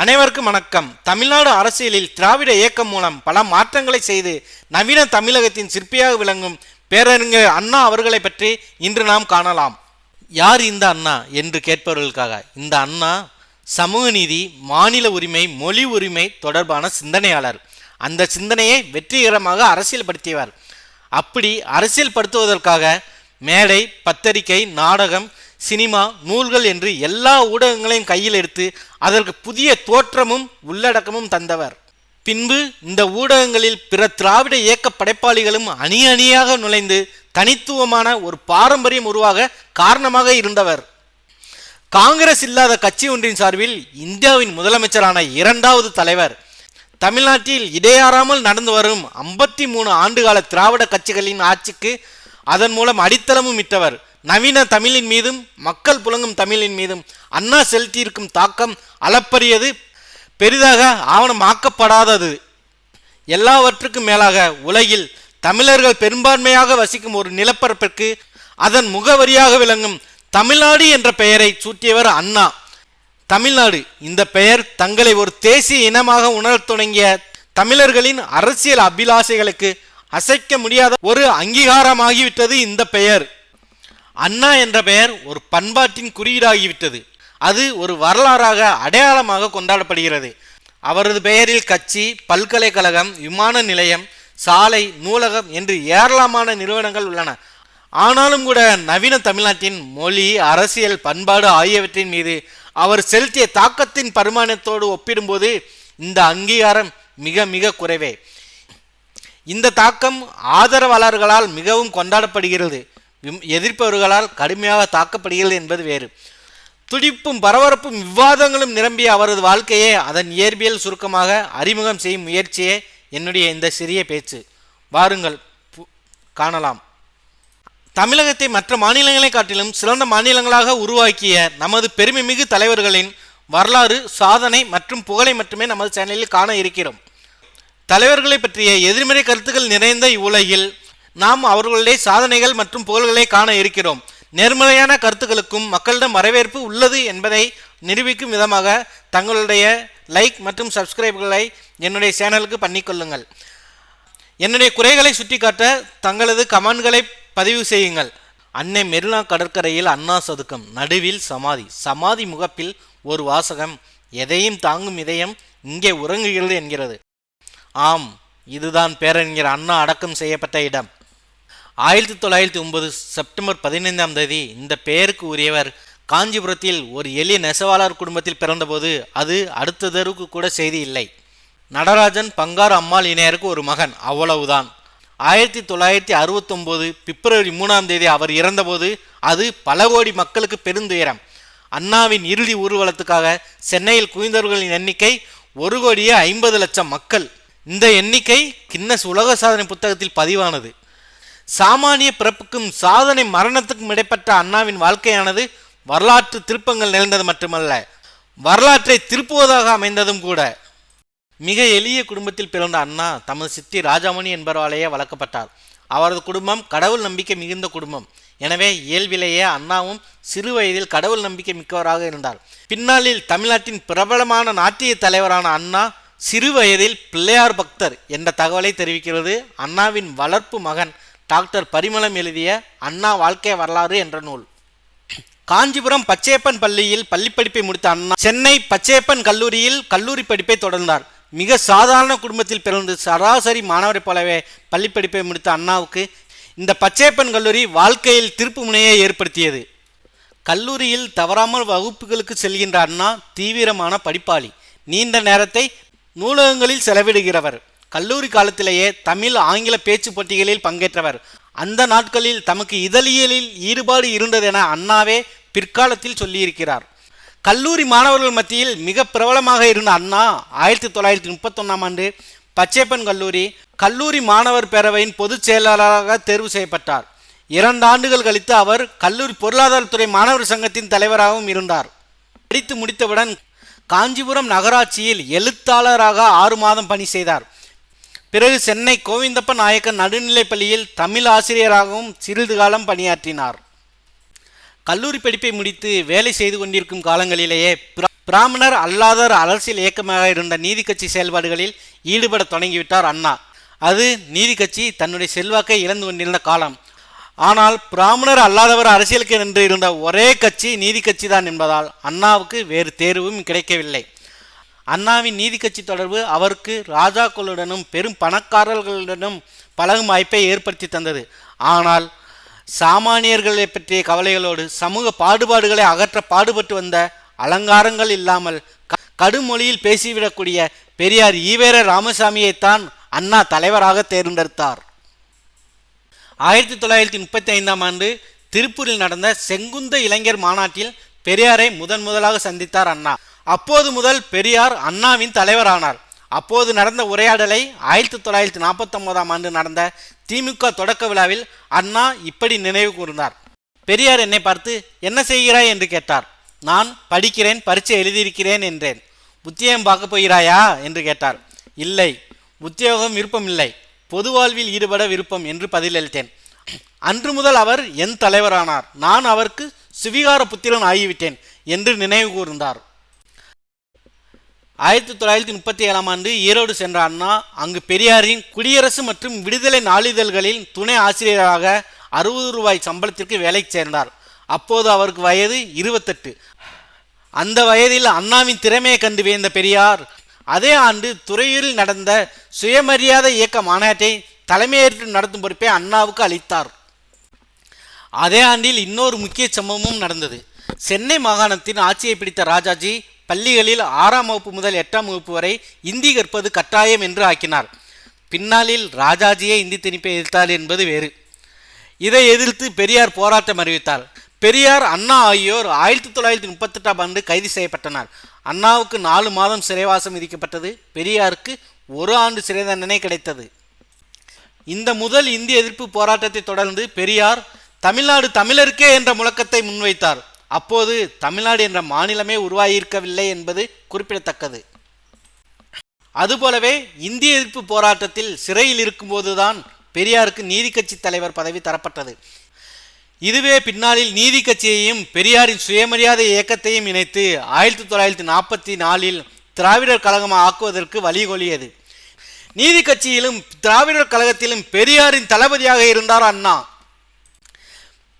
அனைவருக்கும் வணக்கம். தமிழ்நாடு அரசியலில் திராவிட இயக்கம் மூலம் பல மாற்றங்களை செய்து நவீன தமிழகத்தின் சிற்பியாக விளங்கும் பேரறிஞர் அண்ணா அவர்களை பற்றி இன்று நாம் காணலாம். யார் இந்த அண்ணா என்று கேட்பவர்களுக்காக? இந்த அண்ணா சமூக நீதி மாநில உரிமை மொழி உரிமை தொடர்பான சிந்தனையாளர். அந்த சிந்தனையை வெற்றிகரமாக அரசியல்படுத்தியவர். அப்படி அரசியல்படுத்துவதற்காக மேடை பத்திரிகை நாடகம் சினிமா நூல்கள் என்று எல்லா ஊடகங்களையும் கையில் எடுத்து அதற்கு புதிய தோற்றமும் உள்ளடக்கமும் தந்தவர். பின்பு இந்த ஊடகங்களில் பிற திராவிட இயக்க படைப்பாளிகளும் அணி அணியாக நுழைந்து தனித்துவமான ஒரு பாரம்பரியம் உருவாக காரணமாக இருந்தவர். காங்கிரஸ் இல்லாத கட்சி ஒன்றின் சார்பில் இந்தியாவின் முதலமைச்சரான இரண்டாவது தலைவர். தமிழ்நாட்டில் இடையாறாமல் நடந்து வரும் ஐம்பத்தி மூணு ஆண்டுகால திராவிட கட்சிகளின் ஆட்சிக்கு அதன் மூலம் அடித்தளமும் இட்டவர். நவீன தமிழின் மீதும் மக்கள் புலங்கும் தமிழின் மீதும் அண்ணா செலுத்தியிருக்கும் தாக்கம் அளப்பரியது பெரிதாக ஆவணமாக்கப்படாதது. எல்லாவற்றுக்கும் மேலாக உலகில் தமிழர்கள் பெரும்பான்மையாக வசிக்கும் ஒரு நிலப்பரப்பிற்கு அதன் முகவரியாக விளங்கும் தமிழ்நாடு என்ற பெயரை சூட்டியவர் அண்ணா. தமிழ்நாடு இந்த பெயர் தங்களை ஒரு தேசிய இனமாக உணரத் தொடங்கிய தமிழர்களின் அரசியல் அபிலாஷைகளுக்கு அசைக்க முடியாத ஒரு அங்கீகாரமாகிவிட்டது இந்த பெயர். அண்ணா என்ற பெயர் ஒரு பண்பாட்டின் குறியீடாகிவிட்டது. அது ஒரு வரலாறாக அடையாளமாக கொண்டாடப்படுகிறது. அவரது பெயரில் கட்சி பல்கலைக்கழகம் விமான நிலையம் சாலை நூலகம் என்று ஏராளமான நிறுவனங்கள் உள்ளன. ஆனாலும் கூட நவீன தமிழ்நாட்டின் மொழி அரசியல் பண்பாடு ஆகியவற்றின் மீது அவர் செலுத்திய தாக்கத்தின் பரிமாணத்தோடு ஒப்பிடும்போது இந்த அங்கீகாரம் மிக மிக குறைவே. இந்த தாக்கம் ஆதரவாளர்களால் மிகவும் கொண்டாடப்படுகிறது. எதிர்ப்பவர்களால் கடுமையாக தாக்கப்படுகிறது என்பது வேறு. துடிப்பும் பரபரப்பும் விவாதங்களும் நிரம்பிய அவரது வாழ்க்கையே அதன் இயற்பியல் சுருக்கமாக அறிமுகம் செய்யும் முயற்சியே என்னுடைய இந்த சிறிய பேச்சு. வாருங்கள் பு- காணலாம். தமிழகத்தை மற்ற மாநிலங்களை காட்டிலும் சிறந்த மாநிலங்களாக உருவாக்கிய நமது பெருமைமிகு தலைவர்களின் வரலாறு சாதனை மற்றும் புகழை மட்டுமே நமது சேனலில் காண இருக்கிறோம். தலைவர்களை பற்றிய எதிர்மறை கருத்துக்கள் நிறைந்த இவ்வுலகில் நாம் அவர்களுடைய சாதனைகள் மற்றும் புகழ்களை காண இருக்கிறோம். நேர்மறையான கருத்துக்களுக்கும் மக்களிடம் வரவேற்பு உள்ளது என்பதை நிரூபிக்கும் விதமாக தங்களுடைய லைக் மற்றும் சப்ஸ்கிரைப்களை என்னுடைய சேனலுக்கு பண்ணிக்கொள்ளுங்கள் என்னுடைய குறைகளை சுட்டிக்காட்ட தங்களது கமெண்ட்களை பதிவு செய்யுங்கள். அன்னை மெரினா கடற்கரையில் அண்ணா சதுக்கம் நடுவில் சமாதி. சமாதி முகப்பில் ஒரு வாசகம் எதையும் தாங்கும் இதயம் இங்கே உறங்குகிறது என்கிறது. ஆம் இதுதான் பேரறிஞர் அண்ணா அடக்கம் செய்யப்பட்ட இடம். ஆயிரத்தி தொள்ளாயிரத்தி ஒன்பது செப்டம்பர் பதினைந்தாம் தேதி இந்த பெயருக்கு உரியவர் காஞ்சிபுரத்தில் ஒரு எளிய நெசவாளர் குடும்பத்தில் பிறந்தபோது அது அடுத்த தெருவுக்கு கூட செய்தி இல்லை. நடராஜன் பங்காரு அம்மாள் இணையருக்கு ஒரு மகன். அவ்வளவுதான். ஆயிரத்தி தொள்ளாயிரத்தி அறுபத்தொம்போது பிப்ரவரி மூணாம் தேதி அவர் இறந்தபோது அது பல கோடி மக்களுக்கு பெருந்துயரம். அண்ணாவின் இறுதி ஊர்வலத்துக்காக சென்னையில் குவிந்தவர்களின் எண்ணிக்கை ஒரு கோடியே ஐம்பது லட்சம் மக்கள். இந்த எண்ணிக்கை கின்னஸ் உலக சாதனை புத்தகத்தில் பதிவானது. சாமானிய பிறப்புக்கும் சாதனை மரணத்துக்கும் இடைப்பட்ட அண்ணாவின் வாழ்க்கையானது வரலாற்று திருப்பங்கள் நிகழ்ந்தது மட்டுமல்ல வரலாற்றை திருப்புவதாக அமைந்ததும் கூட. மிக எளிய குடும்பத்தில் பிறந்த அண்ணா தமது சித்தி ராஜாமணி என்பவராலேயே வளர்க்கப்பட்டார். அவரது குடும்பம் கடவுள் நம்பிக்கை மிகுந்த குடும்பம். எனவே இயல்பிலேயே அண்ணாவும் சிறு வயதில் கடவுள் நம்பிக்கை மிக்கவராக இருந்தார். பின்னாளில் தமிழ்நாட்டின் பிரபலமான நாட்டிய தலைவரான அண்ணா சிறு வயதில் பிள்ளையார் பக்தர் என்ற தகவலை தெரிவிக்கிறது அண்ணாவின் வளர்ப்பு மகன் டாக்டர் பரிமளம் எழுதிய அண்ணா வாழ்க்கை வரலாறு என்ற நூல். காஞ்சிபுரம் பச்சையப்பன் பள்ளியில் பள்ளிப்படிப்பை முடித்த அண்ணா சென்னை பச்சையப்பன் கல்லூரியில் கல்லூரி படிப்பை தொடர்ந்தார். மிக சாதாரண குடும்பத்தில் பிறந்து சராசரி மாணவரைப் போலவே பள்ளிப்படிப்பை முடித்த அண்ணாவுக்கு இந்த பச்சையப்பன் கல்லூரி வாழ்க்கையில் திருப்பு முனையை ஏற்படுத்தியது. கல்லூரியில் தவறாமல் வகுப்புகளுக்கு செல்கின்ற அண்ணா தீவிரமான படிப்பாளி. நீண்ட நேரத்தை நூலகங்களில் செலவிடுகிறவர். கல்லூரி காலத்திலேயே தமிழ் ஆங்கில பேச்சு போட்டிகளில் பங்கேற்றவர். அந்த நாட்களில் தமக்கு இதழியலில் ஈடுபாடு இருந்ததென அண்ணாவே பிற்காலத்தில் சொல்லியிருக்கிறார். கல்லூரி மாணவர்கள் மத்தியில் மிக பிரபலமாக இருந்த அண்ணா ஆயிரத்தி தொள்ளாயிரத்தி முப்பத்தொன்னாம் ஆண்டு பச்சைப்பன் கல்லூரி கல்லூரி மாணவர் பேரவையின் பொதுச் செயலாளராக தேர்வு செய்யப்பட்டார். இரண்டு ஆண்டுகள் கழித்து அவர் கல்லூரி பொருளாதாரத்துறை மாணவர் சங்கத்தின் தலைவராகவும் இருந்தார். படித்து முடித்தவுடன் காஞ்சிபுரம் நகராட்சியில் எழுத்தாளராக ஆறு மாதம் பணி செய்தார். பிறகு சென்னை கோவிந்தப்ப நாயக்கன் நடுநிலைப் பள்ளியில் தமிழ் ஆசிரியராகவும் சிறிது காலம் பணியாற்றினார். கல்லூரி படிப்பை முடித்து வேலை செய்து கொண்டிருக்கும் காலங்களிலேயே பிராமணர் அல்லாதோர் அரசியல் இயக்கமாக இருந்த நீதி கட்சி செயல்பாடுகளில் ஈடுபட தொடங்கிவிட்டார் அண்ணா. அது நீதி கட்சி தன்னுடைய செல்வாக்கை இழந்து கொண்டிருந்த காலம். ஆனால் பிராமணர் அல்லாதவர் அரசியலுக்கு நின்று இருந்த ஒரே கட்சி நீதி கட்சி தான் என்பதால் அண்ணாவுக்கு வேறு தேர்வும் கிடைக்கவில்லை. அண்ணாவின் நீதி கட்சி தொடர்பு அவருக்கு ராஜாக்களுடனும் பெரும் பணக்காரர்களுடனும் பழகும் வாய்ப்பை ஏற்படுத்தி தந்தது. ஆனால் சாமானியர்களை பற்றிய கவலைகளோடு சமூக பாடுபாடுகளை அகற்ற பாடுபட்டு வந்த அலங்காரங்கள் இல்லாமல் கடுமொழியில் பேசிவிடக்கூடிய பெரியார் ஈவேர ராமசாமியைத்தான் அண்ணா தலைவராக தேர்ந்தெடுத்தார். ஆயிரத்தி தொள்ளாயிரத்தி முப்பத்தி ஐந்தாம் ஆண்டு திருப்பூரில் நடந்த செங்குந்த இளைஞர் மாநாட்டில் பெரியாரை முதன் முதலாக சந்தித்தார் அண்ணா. அப்போது முதல் பெரியார் அண்ணாவின் தலைவரானார். அப்போது நடந்த உரையாடலை ஆயிரத்தி தொள்ளாயிரத்தி நாற்பத்தொன்பதாம் ஆண்டு நடந்த திமுக தொடக்க விழாவில் அண்ணா இப்படி நினைவு கூர்ந்தார். பெரியார் என்னை பார்த்து என்ன செய்கிறாய்? என்று கேட்டார். நான் படிக்கிறேன் பரீட்சை எழுதியிருக்கிறேன் என்றேன். உத்தியோகம் பார்க்க போகிறாயா? என்று கேட்டார். இல்லை உத்தியோகம் விருப்பமில்லை பொது வாழ்வில் ஈடுபட விருப்பம் என்று பதிலளித்தேன். அன்று முதல் அவர் என் தலைவரானார். நான் அவருக்கு சுவிகார புத்திரன் ஆகிவிட்டேன் என்று நினைவு கூர்ந்தார். ஆயிரத்தி தொள்ளாயிரத்தி முப்பத்தி ஏழாம் ஆண்டு ஈரோடு சென்ற அண்ணா அங்கு பெரியாரின் குடியரசு மற்றும் விடுதலை நாளிதழ்களில் துணை ஆசிரியராக அறுபது ரூபாய் சம்பளத்திற்கு வேலைக்கு சேர்ந்தார். அப்போது அவருக்கு வயது இருபத்தெட்டு. அந்த வயதில் அண்ணாவின் திறமையை கண்டு வியந்த பெரியார் அதே ஆண்டு துறையூரில் நடந்த சுயமரியாதை இயக்க மாநாட்டை தலைமையேற்று நடத்தும் பொறுப்பை அண்ணாவுக்கு அளித்தார். அதே ஆண்டில் இன்னொரு முக்கிய சம்பவமும் நடந்தது. சென்னை மாகாணத்தின் ஆட்சியை பிடித்த ராஜாஜி பள்ளிகளில் ஆறாம் வகுப்பு முதல் எட்டாம் வகுப்பு வரை இந்தி கற்பது கட்டாயம் என்று ஆக்கினார். பின்னாளில் ராஜாஜியே இந்தி திணிப்பை எதிர்த்தார் என்பது வேறு. இதை எதிர்த்து பெரியார் போராட்டம் அறிவித்தார். பெரியார் அண்ணா ஆகியோர் ஆயிரத்தி தொள்ளாயிரத்தி முப்பத்தெட்டாம் ஆண்டு கைது செய்யப்பட்டனர். அண்ணாவுக்கு நாலு மாதம் சிறைவாசம் விதிக்கப்பட்டது. பெரியாருக்கு ஒரு ஆண்டு சிறை தண்டனை கிடைத்தது. இந்த முதல் இந்திய எதிர்ப்பு போராட்டத்தை தொடர்ந்து பெரியார் தமிழ்நாடு தமிழருக்கே என்ற முழக்கத்தை முன்வைத்தார். அப்போது தமிழ்நாடு என்ற மாநிலமே உருவாகியிருக்கவில்லை என்பது குறிப்பிடத்தக்கது. அதுபோலவே இந்திய எதிர்ப்பு போராட்டத்தில் சிறையில் இருக்கும்போதுதான் பெரியாருக்கு நீதி கட்சி தலைவர் பதவி தரப்பட்டது. இதுவே பின்னாளில் நீதி கட்சியையும் பெரியாரின் சுயமரியாதை இயக்கத்தையும் இணைத்து ஆயிரத்தி தொள்ளாயிரத்தி நாற்பத்தி நாலில் திராவிடர் கழகம் ஆக்குவதற்கு வழிகொலியது. நீதி கட்சியிலும் திராவிடர் கழகத்திலும் பெரியாரின் தளபதியாக இருந்தார் அண்ணா.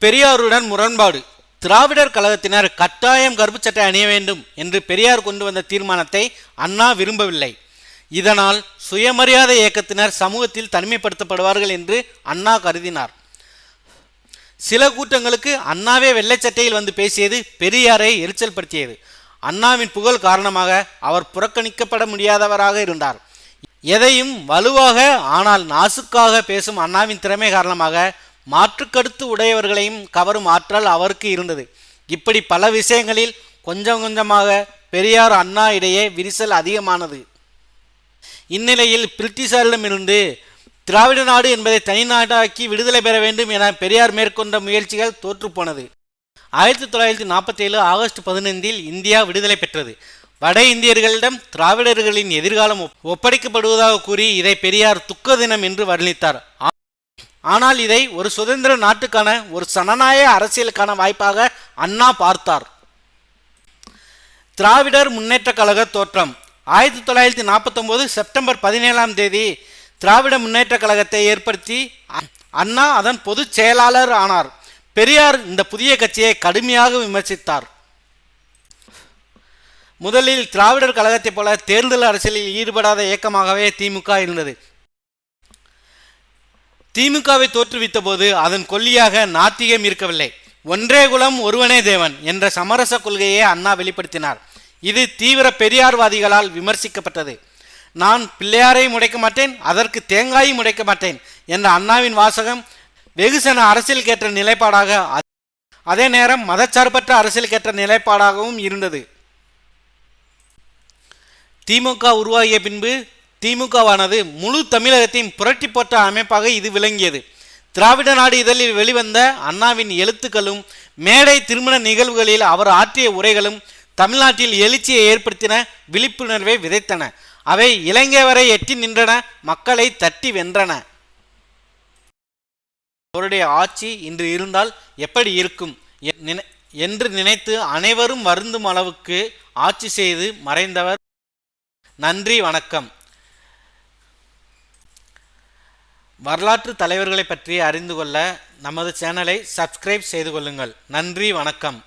பெரியாருடன் முரண்பாடு. திராவிடர் கழகத்தினர் கட்டாயம் கருப்புச் சட்டை அணிய வேண்டும் என்று பெரியார் கொண்டு வந்த தீர்மானத்தை அண்ணா விரும்பவில்லை. இதனால் சுயமரியாதை இயக்கத்தினர் சமூகத்தில் தனிமைப்படுத்தப்படுவார்கள் என்று அண்ணா கருதினார். சில கூட்டங்களுக்கு அண்ணாவே வெள்ளைச்சட்டையில் வந்து பேசியது பெரியாரை எரிச்சல் படுத்தியது அண்ணாவின் புகழ் காரணமாக அவர் புறக்கணிக்கப்பட முடியாதவராக இருந்தார். எதையும் வலுவாக ஆனால் நாசுக்காக பேசும் அண்ணாவின் திறமை காரணமாக மாற்றுக்கருத்து உடையவர்களையும் கவரும் ஆற்றல் அவருக்கு இருந்தது. இப்படி பல விஷயங்களில் கொஞ்சம் கொஞ்சமாக பெரியார் அண்ணா இடையே விரிசல் அதிகமானது. இந்நிலையில் பிரிட்டிஷாரிடமிருந்து திராவிட நாடு என்பதை தனிநாடாக்கி விடுதலை பெற வேண்டும் என பெரியார் மேற்கொண்ட முயற்சிகள் தோற்றுப்போனது. ஆயிரத்தி தொள்ளாயிரத்தி நாற்பத்தி ஏழு ஆகஸ்ட் பதினைந்தில் இந்தியா விடுதலை பெற்றது. வட இந்தியர்களிடம் திராவிடர்களின் எதிர்காலம் ஒப்படைக்கப்படுவதாக கூறி இதை பெரியார் துக்க தினம் என்று வர்ணித்தார். ஆனால் இதை ஒரு சுதந்திர நாட்டுக்கான ஒரு சனநாயக அரசியலுக்கான வாய்ப்பாக அண்ணா பார்த்தார். திராவிடர் முன்னேற்ற கழக தோற்றம். ஆயிரத்தி தொள்ளாயிரத்தி நாற்பத்தொம்போது செப்டம்பர் பதினேழாம் தேதி திராவிட முன்னேற்ற கழகத்தை ஏற்படுத்தி அ- அண்ணா அதன் பொதுச் செயலாளர் ஆனார். பெரியார் இந்த புதிய கட்சியை கடுமையாக விமர்சித்தார். முதலில் திராவிடர் கழகத்தைப் போல தேர்தல் அரசியலில் ஈடுபடாத இயக்கமாகவே திமுக இருந்தது. திமுகவை தோற்றுவித்த போது அதன் கொல்லியாக நாத்திகம் இருக்கவில்லை. ஒன்றே குலம் ஒருவனே தேவன் என்ற சமரச கொள்கையை அண்ணா வெளிப்படுத்தினார். இது தீவிர பெரியார்வாதிகளால் விமர்சிக்கப்பட்டது. நான் பிள்ளையாரையும் முடைக்க மாட்டேன் அதற்கு தேங்காயும் உடைக்க மாட்டேன் என்ற அண்ணாவின் வாசகம் வெகுசன அரசியலுக்கேற்ற நிலைப்பாடாக அதே. நேரம் மதச்சார்பற்ற அரசியல் கேற்ற நிலைப்பாடாகவும் இருந்தது. திமுக உருவாகிய பின்பு திமுகவானது முழு தமிழகத்தையும் புரட்டி போட்ட அமைப்பாக இது விளங்கியது. திராவிட நாடு இதழில் வெளிவந்த அண்ணாவின் எழுத்துக்களும் மேடை திருமண நிகழ்வுகளில் அவர் ஆற்றிய உரைகளும் தமிழ்நாட்டில் எழுச்சியை ஏற்படுத்தின விழிப்புணர்வை விதைத்தன. அவை இலங்கை வரை எட்டி நின்றன மக்களை தட்டி வென்றன. அவருடைய ஆட்சி இன்று இருந்தால் எப்படி இருக்கும்? நினை- என்று நினைத்து அனைவரும் வருந்தும் அளவுக்கு ஆட்சி செய்து மறைந்தவர். நன்றி வணக்கம். வரலாற்று தலைவர்களை பற்றி அறிந்து கொள்ள நமது சேனலை சப்ஸ்கிரைப் செய்து கொள்ளுங்கள். நன்றி வணக்கம்.